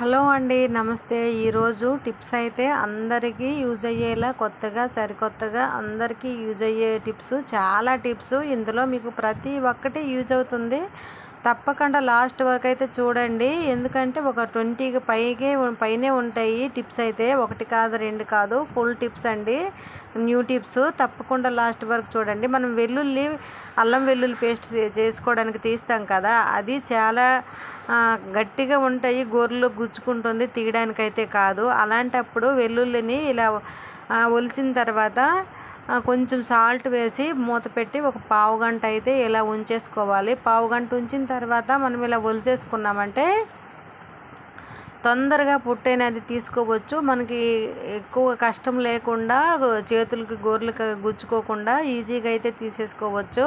Hello అండి నమస్తే. ఈరోజు టిప్స్ అయితే అందరికీ యూజ్ అయ్యేలా కొత్తగా సరికొత్తగా అందరికీ యూజ్ అయ్యే టిప్స్ చాలా టిప్స్. ఇందులో మీకు ప్రతి ఒక్కటి యూజ్ అవుతుంది. తప్పకుండా లాస్ట్ వరకు అయితే చూడండి. ఎందుకంటే ఒక ట్వంటీకి పైకే పైనే ఉంటాయి టిప్స్ అయితే. ఒకటి కాదు రెండు కాదు. ఫుల్ టిప్స్ అండి. New tips. తప్పకుండా లాస్ట్ వరకు చూడండి. మనం వెల్లుల్లి అల్లం వెల్లుల్లి పేస్ట్ చేసుకోవడానికి తీస్తాం కదా. అది చాలా గట్టిగా ఉంటాయి. గోర్లు గుచ్చుకుంటుంది. తీయడానికైతే కాదు. అలాంటప్పుడు వెల్లుల్లిని ఇలా ఒలిసిన తర్వాత కొంచెం సాల్ట్ వేసి మూత పెట్టి ఒక పావు గంట అయితే ఇలా ఉంచేసుకోవాలి. పావు గంట ఉంచిన తర్వాత మనం ఇలా ఒలిచేసుకున్నామంటే తొందరగా పుట్టేనది తీసుకోవచ్చు. మనకి ఎక్కువ కష్టం లేకుండా చేతులకి గోర్లకి గుచ్చుకోకుండా ఈజీగా అయితే తీసేసుకోవచ్చు.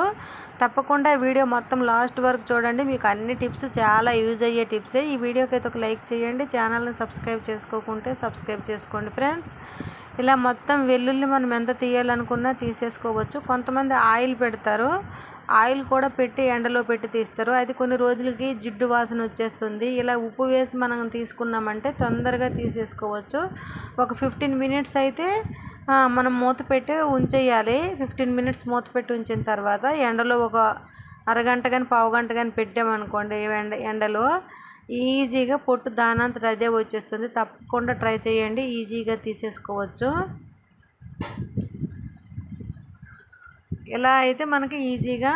తప్పకుండా వీడియో మొత్తం లాస్ట్ వరకు చూడండి. మీకు అన్ని టిప్స్ చాలా యూజ్ అయ్యే టిప్సే. ఈ వీడియోకి అయితే ఒక లైక్ చేయండి. ఛానల్ని సబ్స్క్రైబ్ చేసుకోకుంటే సబ్స్క్రైబ్ చేసుకోండి ఫ్రెండ్స్. ఇలా మొత్తం వెల్లుల్లి మనం ఎంత తీయాలనుకున్నా తీసేసుకోవచ్చు. కొంతమంది ఆయిల్ పెడతారు. ఆయిల్ కూడా పెట్టి ఎండలో పెట్టి తీస్తారు. అది కొన్ని రోజులకి జిడ్డు వాసన వచ్చేస్తుంది. ఇలా ఉప్పు వేసి మనం తీసుకున్నామంటే తొందరగా తీసేసుకోవచ్చు. ఒక ఫిఫ్టీన్ మినిట్స్ అయితే మనం మూత పెట్టి ఉంచేయాలి. ఫిఫ్టీన్ మినిట్స్ మూత పెట్టి ఉంచిన తర్వాత ఎండలో ఒక అరగంట కానీ పావు గంట కానీ పెట్టామనుకోండి ఎండ ఎండలో. ఈజీగా పొట్టు దానంతట అదే వచ్చేస్తుంది. తప్పకుండా ట్రై చేయండి. ఈజీగా తీసేసుకోవచ్చు. ఇలా అయితే మనకి ఈజీగా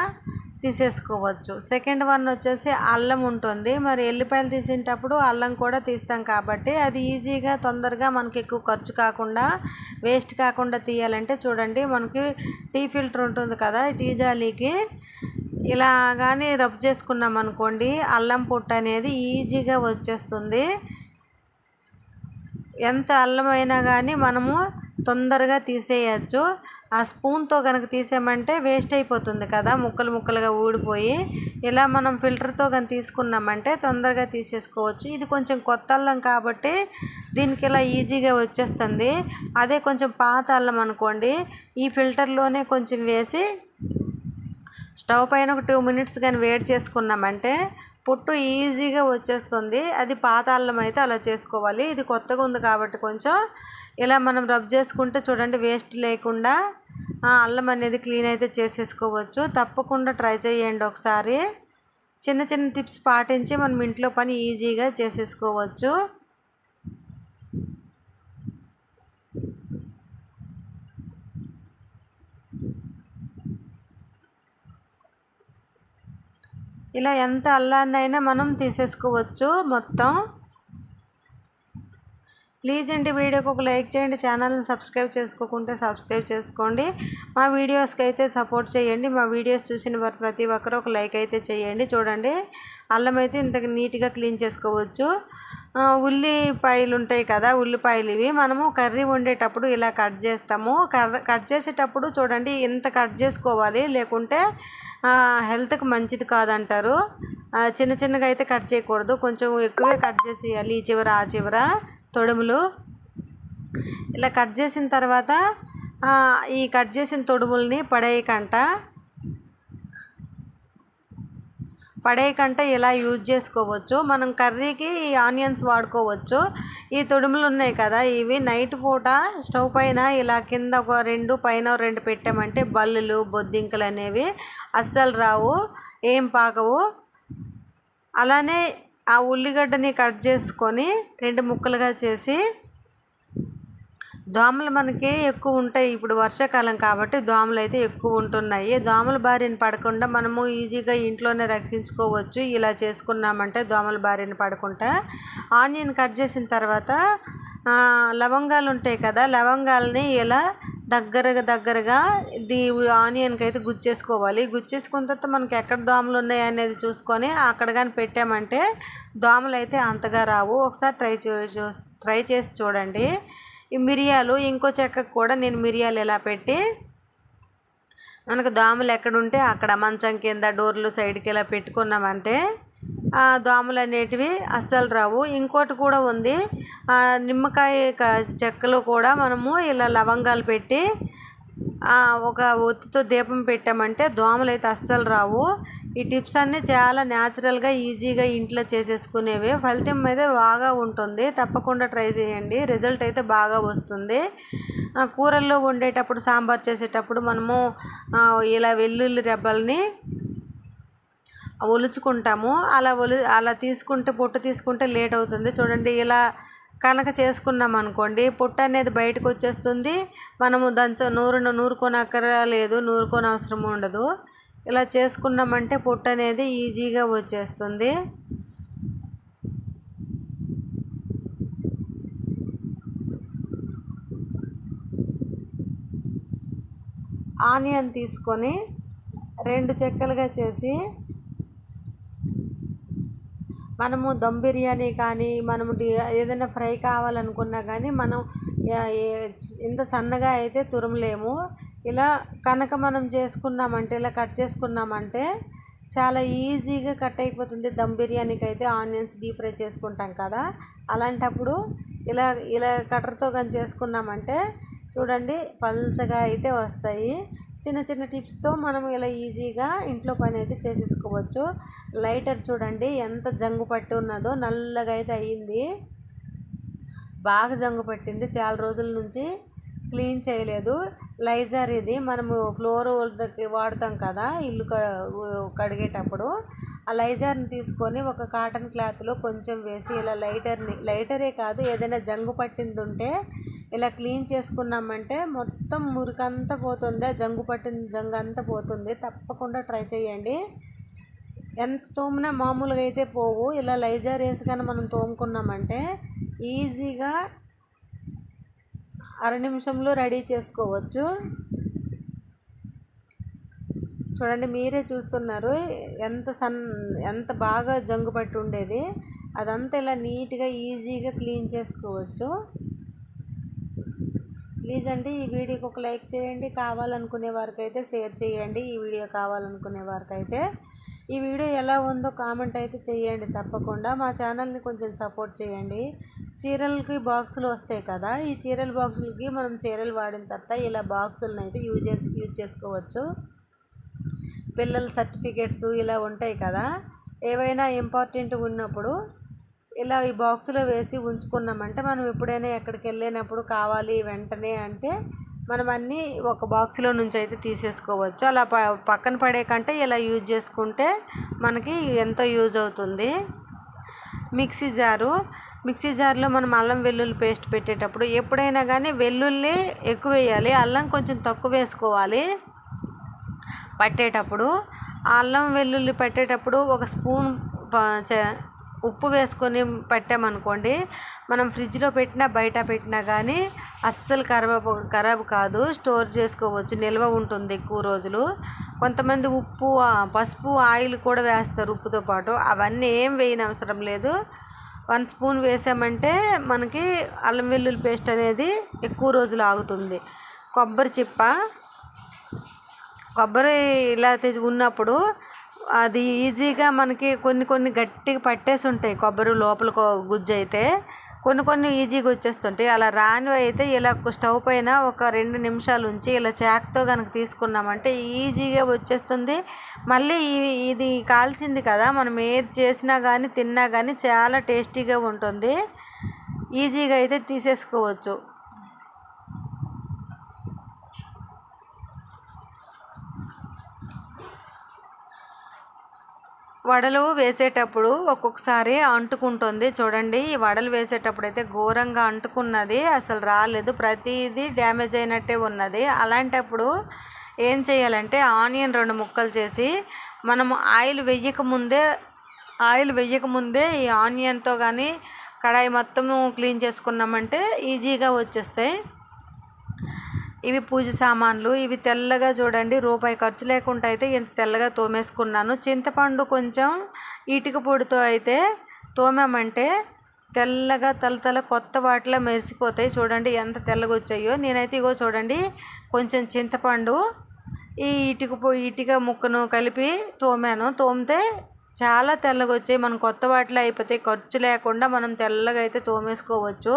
తీసేసుకోవచ్చు. సెకండ్ వన్ వచ్చేసి అల్లం ఉంటుంది. మరి ఎల్లిపాయలు తీసేటప్పుడు అల్లం కూడా తీస్తాం కాబట్టి అది ఈజీగా తొందరగా మనకి ఎక్కువ ఖర్చు కాకుండా వేస్ట్ కాకుండా తీయాలంటే చూడండి మనకి టీ ఫిల్టర్ ఉంటుంది కదా టీ జాలీకి ఇలా కానీ రబ్ చేసుకున్నాం అనుకోండి అల్లం పొట్టు అనేది ఈజీగా వచ్చేస్తుంది. ఎంత అల్లం అయినా కానీ మనము తొందరగా తీసేయచ్చు. ఆ స్పూన్తో కనుక తీసామంటే వేస్ట్ అయిపోతుంది కదా ముక్కలు ముక్కలుగా ఊడిపోయి. ఇలా మనం ఫిల్టర్తో కనుక తీసుకున్నామంటే తొందరగా తీసేసుకోవచ్చు. ఇది కొంచెం కొత్త అల్లం కాబట్టి దీనికి ఇలా ఈజీగా వచ్చేస్తుంది. అదే కొంచెం పాత అల్లం అనుకోండి ఈ ఫిల్టర్లోనే కొంచెం వేసి స్టవ్ పైన ఒక టూ మినిట్స్ కానీ వేడి చేసుకున్నామంటే పుట్టు ఈజీగా వచ్చేస్తుంది. అది పాత అల్లం అయితే అలా చేసుకోవాలి. ఇది కొత్తగా ఉంది కాబట్టి కొంచెం ఇలా మనం రబ్ చేసుకుంటే చూడండి వేస్ట్ లేకుండా అల్లం అనేది క్లీన్ అయితే చేసేసుకోవచ్చు. తప్పకుండా ట్రై చేయండి ఒకసారి. చిన్న చిన్న టిప్స్ పాటించి మనం ఇంట్లో పని ఈజీగా చేసేసుకోవచ్చు. ఇలా ఎంత అల్లాన్నైనా మనం తీసేసుకోవచ్చు మొత్తం. ప్లీజ్ అండి వీడియోకి ఒక లైక్ చేయండి ఛానల్ని సబ్స్క్రైబ్ చేసుకోకుంటే సబ్స్క్రైబ్ చేసుకోండి. మా వీడియోస్కి అయితే సపోర్ట్ చేయండి. మా వీడియోస్ చూసిన వారు ప్రతి ఒక్కరు ఒక లైక్ అయితే చేయండి. చూడండి అల్లం అయితే ఇంత నీట్గా క్లీన్ చేసుకోవచ్చు. ఉల్లిపాయలు ఉంటాయి కదా ఉల్లిపాయలు ఇవి. మనము కర్రీ వండేటప్పుడు ఇలా కట్ చేస్తాము. కట్ చేసేటప్పుడు చూడండి ఇంత కట్ చేసుకోవాలి. లేకుంటే హెల్త్కి మంచిది కాదంటారు. చిన్న చిన్నగా అయితే కట్ చేయకూడదు. కొంచెం ఎక్కువే కట్ చేసేయాలి. ఈ చివర ఆ చివర తొడుములు. ఇలా కట్ చేసిన తర్వాత ఈ కట్ చేసిన తొడుముల్ని పడేయకంట. పడేయకంటే ఇలా యూజ్ చేసుకోవచ్చు మనం కర్రీకి ఈ ఆనియన్స్ వాడుకోవచ్చు. ఈ తొడుములు ఉన్నాయి కదా ఇవి నైట్ పూట స్టవ్ పైన ఇలా కింద ఒక రెండు పైన రెండు పెట్టామంటే బల్లులు బొద్దింకలు అనేవి అస్సలు రావు ఏం పాకవు. అలానే ఆ ఉల్లిగడ్డని కట్ చేసుకొని రెండు ముక్కలుగా చేసి దోమలు మనకి ఎక్కువ ఉంటాయి ఇప్పుడు వర్షాకాలం కాబట్టి దోమలు అయితే ఎక్కువ ఉంటున్నాయి. దోమల బారిన పడకుండా మనము ఈజీగా ఇంట్లోనే రక్షించుకోవచ్చు. ఇలా చేసుకున్నామంటే దోమల బారిన పడకుండా. ఆనియన్ కట్ చేసిన తర్వాత లవంగాలు ఉంటాయి కదా లవంగాలని ఇలా దగ్గరగా దగ్గరగా దీ ఆనియన్కి అయితే గుచ్చేసుకోవాలి. గుచ్చేసుకున్న తర్వాత మనకి ఎక్కడ దోమలు ఉన్నాయి అనేది చూసుకొని అక్కడ కానీ పెట్టామంటే దోమలు అయితే అంతగా రావు. ఒకసారి ట్రై ట్రై చేసి చూడండి. ఈ మిరియాలు ఇంకో చెక్కకు కూడా నేను మిరియాలు ఇలా పెట్టి మనకు దోమలు ఎక్కడుంటే అక్కడ మంచం కింద డోర్లు సైడ్కి ఇలా పెట్టుకున్నామంటే దోమలు అనేటివి అస్సలు రావు. ఇంకోటి కూడా ఉంది నిమ్మకాయ చెక్కలు కూడా మనము ఇలా లవంగాలు పెట్టి ఒక ఒత్తితో దీపం పెట్టామంటే దోమలు అయితే అస్సలు రావు. ఈ టిప్స్ అన్నీ చాలా న్యాచురల్గా ఈజీగా ఇంట్లో చేసేసుకునేవి. ఫలితం అయితే బాగా ఉంటుంది. తప్పకుండా ట్రై చేయండి. రిజల్ట్ అయితే బాగా వస్తుంది. కూరల్లో వండేటప్పుడు సాంబార్ చేసేటప్పుడు మనము ఇలా వెల్లుల్లి రెబ్బల్ని ఒలుచుకుంటాము. అలా ఒలి అలా తీసుకుంటే పొట్టు తీసుకుంటే లేట్ అవుతుంది. చూడండి ఇలా కనుక చేసుకున్నాం అనుకోండి పొట్టు అనేది బయటకు వచ్చేస్తుంది. మనము దంచ నూరును నూరుకోనక్కర లేదు నూరుకోని అవసరం ఉండదు. ఇలా చేసుకున్నామంటే పొట్టు అనేది ఈజీగా వచ్చేస్తుంది. ఆనియన్ తీసుకొని రెండు చెక్కలుగా చేసి మనము దమ్ బిర్యానీ కానీ మనము ఏదైనా ఫ్రై కావాలనుకున్నా కానీ మనం ఇంత సన్నగా అయితే తురమలేము. ఇలా కనుక మనం చేసుకున్నామంటే ఇలా కట్ చేసుకున్నామంటే చాలా ఈజీగా కట్ అయిపోతుంది దమ్ బిర్యానీకి అయితే ఆనియన్స్ డీప్ ఫ్రై చేసుకుంటాం కదా. అలాంటప్పుడు ఇలా ఇలా కట్టర్తో కానీ చేసుకున్నామంటే చూడండి పల్చగా అయితే వస్తాయి. చిన్న చిన్న టిప్స్తో మనం ఇలా ఈజీగా ఇంట్లో పని అయితే చేసేసుకోవచ్చు. లైటర్ చూడండి ఎంత జంగు పట్టి ఉన్నదో నల్లగా అయితే అయ్యింది బాగా జంగు పట్టింది. చాలా రోజుల నుంచి క్లీన్ చేయలేదు. లైజర్ ఇది. మనము ఫ్లోర్ వాడతాం కదా ఇల్లు కడిగేటప్పుడు. ఆ లైజర్ని తీసుకొని ఒక కాటన్ క్లాత్లో కొంచెం వేసి ఇలా లైటర్ని లైటరే కాదు ఏదైనా జంగు పట్టింది ఉంటే ఇలా క్లీన్ చేసుకున్నామంటే మొత్తం మురికంతా పోతుంది జంగు పట్టిన జంగు అంతా పోతుంది. తప్పకుండా ట్రై చేయండి. ఎంత తోమినా మామూలుగా అయితే పోవు. ఇలా లైజర్ వేసి కానీ మనం తోముకున్నామంటే ఈజీగా అర నిమిషంలో రెడీ చేసుకోవచ్చు. చూడండి మీరే చూస్తున్నారు ఎంత సన్ ఎంత బాగా జంగు పట్టి ఉండేది. అదంతా ఇలా నీట్గా ఈజీగా క్లీన్ చేసుకోవచ్చు. ప్లీజ్ అండి ఈ వీడియోకి ఒక లైక్ చేయండి. కావాలనుకునే వారికి అయితే షేర్ చేయండి. ఈ వీడియో కావాలనుకునే వారికి అయితే ఈ వీడియో ఎలా ఉందో కామెంట్ అయితే చేయండి. తప్పకుండా మా ఛానల్ని కొంచెం సపోర్ట్ చేయండి. చీరలకి బాక్సులు వస్తాయి కదా ఈ చీరల బాక్సులకి మనం చీరలు వాడిన తర్వాత ఇలా బాక్సులను అయితే యూజ్ యూజ్ చేసుకోవచ్చు. పిల్లల సర్టిఫికేట్స్ ఇలా ఉంటాయి కదా ఏవైనా ఇంపార్టెంట్ ఉన్నప్పుడు ఇలా ఈ బాక్స్లో వేసి ఉంచుకున్నామంటే మనం ఎప్పుడైనా ఎక్కడికి వెళ్ళినప్పుడు కావాలి వెంటనే అంటే మనం అన్నీ ఒక బాక్స్లో నుంచి అయితే తీసేసుకోవచ్చు. అలా ప పక్కన పడే కంటే ఇలా యూజ్ చేసుకుంటే మనకి ఎంతో యూజ్ అవుతుంది. మిక్సీ జారు మిక్సీ జార్లో మనం అల్లం వెల్లుల్లి పేస్ట్ పెట్టేటప్పుడు ఎప్పుడైనా కానీ వెల్లుల్లి ఎక్కువ వేయాలి అల్లం కొంచెం తక్కువ వేసుకోవాలి. పట్టేటప్పుడు అల్లం వెల్లుల్లి పట్టేటప్పుడు ఒక స్పూన్ ఉప్పు వేసుకొని పెట్టామనుకోండి మనం ఫ్రిడ్జ్లో పెట్టినా బయట పెట్టినా కానీ అస్సలు ఖరాబ్ ఖరాబ్ కాదు. స్టోర్ చేసుకోవచ్చు నిల్వ ఉంటుంది ఎక్కువ రోజులు. కొంతమంది ఉప్పు పసుపు ఆయిల్ కూడా వేస్తారు ఉప్పుతో పాటు. అవన్నీ ఏం వేయని అవసరం లేదు. వన్ స్పూన్ వేసామంటే మనకి అల్లం వెల్లుల్లి పేస్ట్ అనేది ఎక్కువ రోజులు ఆగుతుంది. కొబ్బరి చిప్ప కొబ్బరి ఇలా ఉన్నప్పుడు అది ఈజీగా మనకి కొన్ని కొన్ని గట్టిగా పట్టేసి ఉంటాయి కొబ్బరి లోపల గుజ్జు అయితే కొన్ని కొన్ని ఈజీగా వచ్చేస్తుంటాయి. అలా రానివి అయితే ఇలా స్టవ్ పైన ఒక రెండు నిమిషాలు ఉంచి ఇలా చాక్తో కనుక తీసుకున్నామంటే ఈజీగా వచ్చేస్తుంది. మళ్ళీ ఇది కాల్చింది కదా మనం ఏది చేసినా కానీ తిన్నా కానీ చాలా టేస్టీగా ఉంటుంది. ఈజీగా అయితే తీసేసుకోవచ్చు. వడలు వేసేటప్పుడు ఒక్కొక్కసారి అంటుకుంటుంది. చూడండి ఈ వడలు వేసేటప్పుడు అయితే ఘోరంగా అంటుకున్నది. అసలు రాలేదు. ప్రతిదీ డ్యామేజ్ అయినట్టే ఉన్నది. అలాంటప్పుడు ఏం చేయాలంటే ఆనియన్ రెండు ముక్కలు చేసి మనం ఆయిల్ వెయ్యకముందే ఆయిల్ వెయ్యకముందే ఈ ఆనియన్తో కానీ కడాయి మొత్తము క్లీన్ చేసుకున్నామంటే ఈజీగా వచ్చేస్తాయి. ఇవి పూజ సామాన్లు. ఇవి తెల్లగా చూడండి రూపాయి ఖర్చు లేకుండా అయితే ఇంత తెల్లగా తోమేసుకున్నాను. చింతపండు కొంచెం ఇటుక పొడితో అయితే తోమామంటే తెల్లగా తలతల కొత్త వాటిలో మెరిసిపోతాయి. చూడండి ఎంత తెల్లగా వచ్చాయో. నేనైతే ఇగో చూడండి కొంచెం చింతపండు ఈ ఇటుక ఇటుక ముక్కను కలిపి తోమాను. తోమితే చాలా తెల్లగా వచ్చాయి. మనం కొత్త వాటిలో అయిపోతాయి. ఖర్చు లేకుండా మనం తెల్లగా అయితే తోమేసుకోవచ్చు.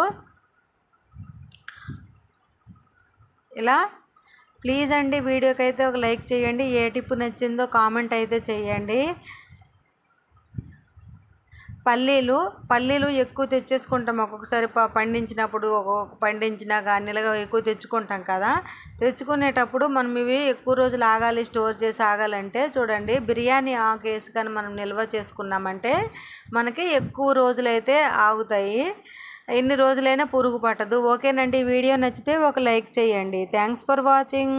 ఇలా ప్లీజ్ అండి వీడియోకి అయితే ఒక లైక్ చేయండి. ఏ టిప్ నచ్చిందో కామెంట్ అయితే చేయండి. పల్లీలు పల్లీలు ఎక్కువ తెచ్చేసుకుంటాం. ఒక్కొక్కసారి ప- పండించినప్పుడు ఒక్కొక్క పండించినా కానీ ఇలాగ ఎక్కువ తెచ్చుకుంటాం కదా. తెచ్చుకునేటప్పుడు మనం ఇవి ఎక్కువ రోజులు ఆగాలి స్టోర్ చేసి ఆగాలంటే చూడండి బిర్యానీ ఆకేసి కానీ మనం నిల్వ చేసుకున్నామంటే మనకి ఎక్కువ రోజులైతే ఆగుతాయి. ఎన్ని రోజులైనా పురుగు పట్టదు. ఓకేనండి వీడియో నచ్చితే ఒక లైక్ చేయండి. Thanks for watching